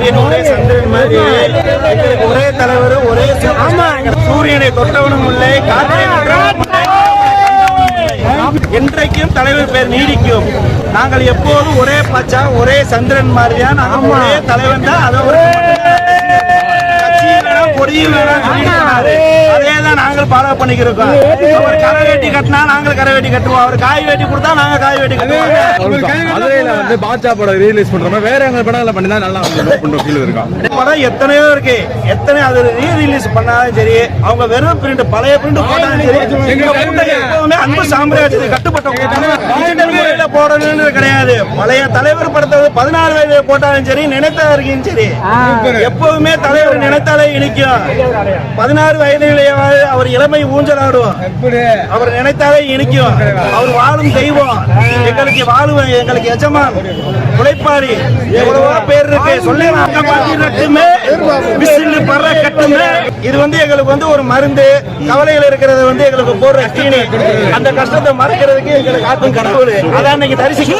சூரியன் ஒரே சந்திரன் மாதிரி எங்களுக்கு ஒரே தலைவர் ஒரே சூரியன். தொட்டவனும் இல்லை. என்றைக்கும் தலைவர் பேர் நீடிக்கும் நாங்கள் எப்போதும் ஒரே பச்சா ஒரே சந்திரன் மாதிரியா நாங்கள் ஒரே தலைவன் தான் அதை கொடியும் வேணாம் நாங்கள் ஃபாலோ பண்ணிக்கிறோம். அவர் கரை வேட்டி கட்டினா நாங்கள் கரை வேட்டி கட்டுவோம். அவர் காய் வேட்டி கொடுத்தா நாங்க காய் வேட்டி கட்டுவோம். மதுரையில வந்து பாட்சா படம் ரீலீஸ் பண்ற மாதிரி வேற எங்க படம் பண்ணி தான் நல்லா வந்து பண்ற ஃபீல் இருக்கா? படம் எத்தனையோ இருக்கு. எத்தனை அது ரீ ரிலீஸ் பண்ணாலும் சரி அவங்க வெறும் பிரிண்ட் பழைய பிரிண்ட் போட்டாலும் சரி எங்க கூட்டம் எப்பவுமே அன்பு சாம்ராஜ்யத்துக்கு கட்டுப்பட்டவங்க போடணும்னு கிடையாது. பழைய தலைவர் படத்தை பதினாறு வயதுல போட்டாலும் சரி நினைத்தா இருக்கீங்க சரி. எப்பவுமே தலைவர் நினைத்தாலே இனிக்கும். பதினாறு வயதிலேயே அவர் இளமை ஊஞ்சலாடும். அவர் நினைத்தாலே இனிக்கும். அவர் வாழும் தெய்வம். எங்களுக்கு வாழும் எங்களுக்கு எஜமான் உழைப்பாரி எவ்வளவோ பேர் இருக்கு. சொல்லலாம் கட்டுமே விசில் பற கட்டுமே இது வந்து எங்களுக்கு வந்து ஒரு மருந்து கவலைகள் இருக்கிறத வந்து எங்களுக்கு போடுற தீனி. அந்த கஷ்டத்தை மறக்கிறதுக்கு எங்களுக்கு ஆக்கும் கடவுள். அதான் இன்னைக்கு தரிசிக்க